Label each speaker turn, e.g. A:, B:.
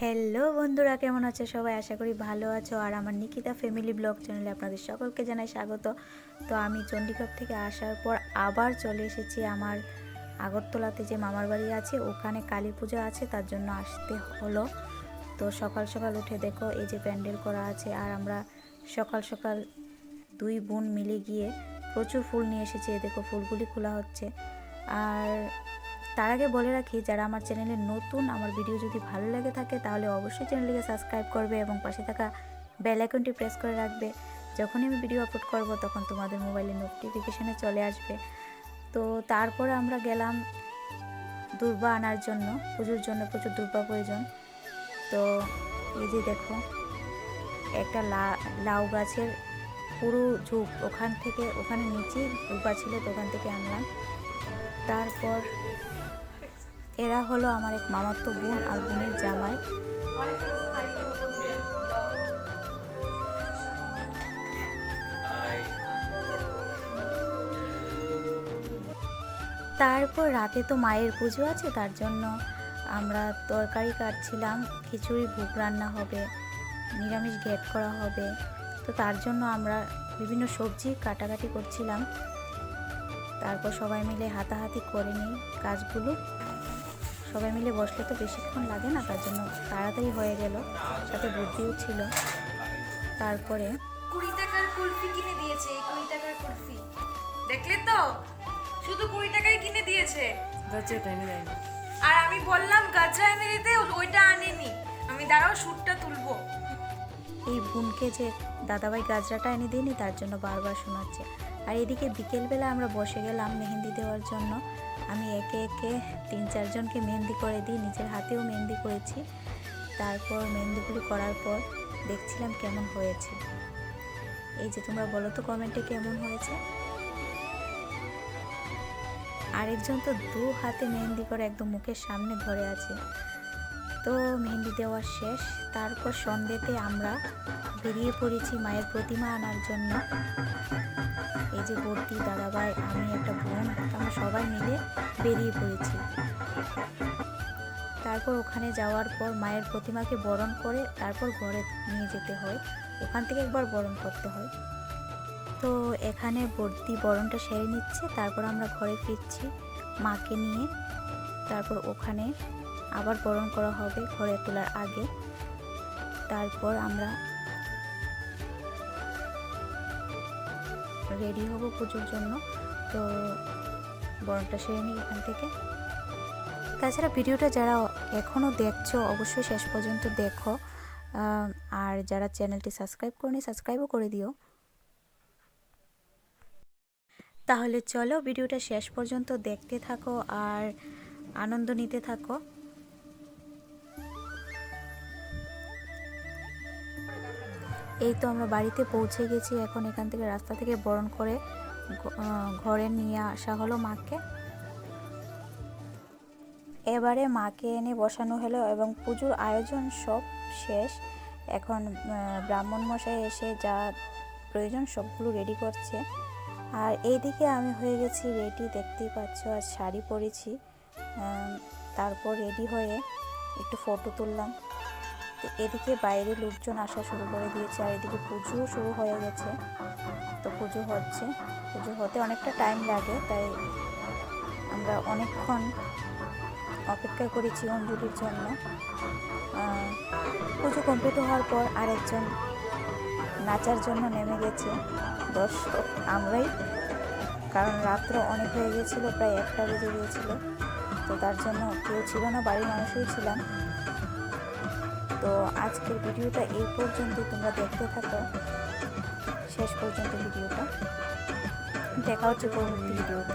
A: Hello বন্ধুরা, কেমন আছে? সবাই আশা করি ভালো আছো। আর আমার নিকিতা ফ্যামিলি ব্লগ চ্যানেলে আপনাদের সকলকে জানাই স্বাগত। তো আমি চণ্ডীগড় থেকে আসার পর আবার চলে এসেছি আমার আগরতলাতে যে মামার বাড়ি আছে, ওখানে কালী পূজা আছে, তার জন্য আসতে হলো। তো সকাল সকাল উঠে দেখো, এই যে প্যান্ডেল করা আছে, আর আমরা সকাল সকাল দুই বোন মিলে গিয়ে প্রচুর ফুল নিয়ে এসেছি। দেখো, ফুলগুলি খোলা হচ্ছে। আর তার আগে বলে রাখি, যারা আমার চ্যানেলে নতুন, আমার ভিডিও যদি ভালো লাগে থাকে, তাহলে অবশ্যই চ্যানেলটিকে সাবস্ক্রাইব করবে এবং পাশে থাকা বেল আইকনটি প্রেস করে রাখবে। যখনই আমি ভিডিও আপলোড করব, তখন তোমাদের মোবাইলে নোটিফিকেশানে চলে আসবে। তো তারপরে আমরা গেলাম দুর্বা আনার জন্য, পুজোর জন্য প্রচুর দুর্বা প্রয়োজন। তো এই যে দেখো, একটা লাউ গাছের পুরো ঝুঁক ওখান থেকে, ওখানে নিচেই দুর্বা ছিল, তো ওখান থেকে আনলাম। তারপর এরা হলো আমার এক মামাতো বোন আর বোনের জামাই। তারপর রাতে তো মায়ের পুজো আছে, তার জন্য আমরা তরকারি কাটছিলাম, খিচুড়ি, ভোগ রান্না হবে, নিরামিষ ঘেট করা হবে। তো তার জন্য আমরা বিভিন্ন সবজি কাটাকাটি করছিলাম। তারপর সবাই মিলে হাতাহাতি করে নিই কাজগুলো। সবাই মিলে বসলে তো বেশিক্ষণ লাগে না তার জন্য তাড়াতাড়ি হয়ে গেল সাথে বুদ্ধিও ছিল। তারপরে
B: কুড়ি টাকার কুলফি কিনে দিয়েছে এই কুড়ি টাকার কুলফি। দেখলে তো? শুধু কুড়ি টাকায় কিনে দিয়েছে। আর আমি বললাম গাজরা এনে দিতে ওইটা আনেনি। আমি দাঁড়াও শুটটা তুলবো।
A: এই বোনকে যে দাদাভাই গাজরাটা এনে দিইনি তার জন্য বারবার শোনাচ্ছে। আর এদিকে বিকেলবেলা আমরা বসে গেলাম মেহেন্দি দেওয়ার জন্য। আমি একে একে তিন চারজনকে মেহেন্দি করে দিই, নিজের হাতেও মেহেন্দি করেছি। তারপর মেহেন্দিগুলি করার পর দেখছিলাম কেমন হয়েছে। এই যে তোমরা বলো তো কমেন্টে কেমন হয়েছে? আরেকজন তো দু হাতে মেহেন্দি করে একদম মুখের সামনে ধরে আছে। তো মেহেন্দি দেওয়া শেষ। তারপর সন্ধ্যেতে আমরা বেরিয়ে পড়েছি মায়ের প্রতিমা আনার জন্য। এই যে বর্তি দাদাভাই, আমি, একটা বোন, আমরা সবাই মিলে বেরিয়ে পড়েছি। তারপর ওখানে যাওয়ার পর মায়ের প্রতিমাকে বরণ করে তারপর ঘরে নিয়ে যেতে হয়। ওখান থেকে একবার বরণ করতে হয়। তো এখানে বর্তি বরণটা সেরে নিচ্ছে। তারপর আমরা ঘরে ফিরছি মাকে নিয়ে। তারপর ওখানে আবার বরণ করা হবে ঘরে তোলার আগে। তারপর আমরা রেডি হব পুজোর জন্য। তো বরণটা সেরে নিই এখান থেকে। তাছাড়া ভিডিওটা যারা এখনও দেখছ, অবশ্যই শেষ পর্যন্ত দেখো। আর যারা চ্যানেলটি সাবস্ক্রাইব করনি, সাবস্ক্রাইবও করে দিও। তাহলে চলো ভিডিওটা শেষ পর্যন্ত দেখতে থাকো আর আনন্দ নিতে থাকো। এই তো আমরা বাড়িতে পৌঁছে গেছি। এখন এখান থেকে রাস্তা থেকে বরণ করে ঘরে নিয়ে আসা হলো মাকে। এবারে মাকে এনে বসানো হলো এবং পুজোর আয়োজন সব শেষ। এখন ব্রাহ্মণ মশাই এসে যা প্রয়োজন সবগুলো রেডি করছে। আর এইদিকে আমি হয়ে গেছি রেডি দেখতেই পাচ্ছ, আর শাড়ি পরেছি। তারপর রেডি হয়ে একটু ফটো তুললাম। এদিকে বাইরে লোকজন আসা শুরু করে দিয়েছে আর এদিকে পুজো শুরু হয়ে গেছে। তো পুজো হচ্ছে। পুজো হতে অনেকটা টাইম লাগে, তাই আমরা অনেকক্ষণ অপেক্ষা করেছি অঞ্জলির জন্য। পুজো কমপ্লিট হওয়ার পর আরেকজন নাচার জন্য নেমে গেছে। দর্শক, আমরাই। কারণ রাত্র অনেক হয়ে গিয়েছিল প্রায় একটা বেজে গিয়েছিল। তো তার জন্য কেউ ছিল না, বাড়ির মানুষই ছিলাম। তো আজকের ভিডিওটা এই পর্যন্ত তোমরা দেখতে থাকো। শেষ পর্যন্ত ভিডিওটা। দেখা হচ্ছে পরবর্তী ভিডিওতে।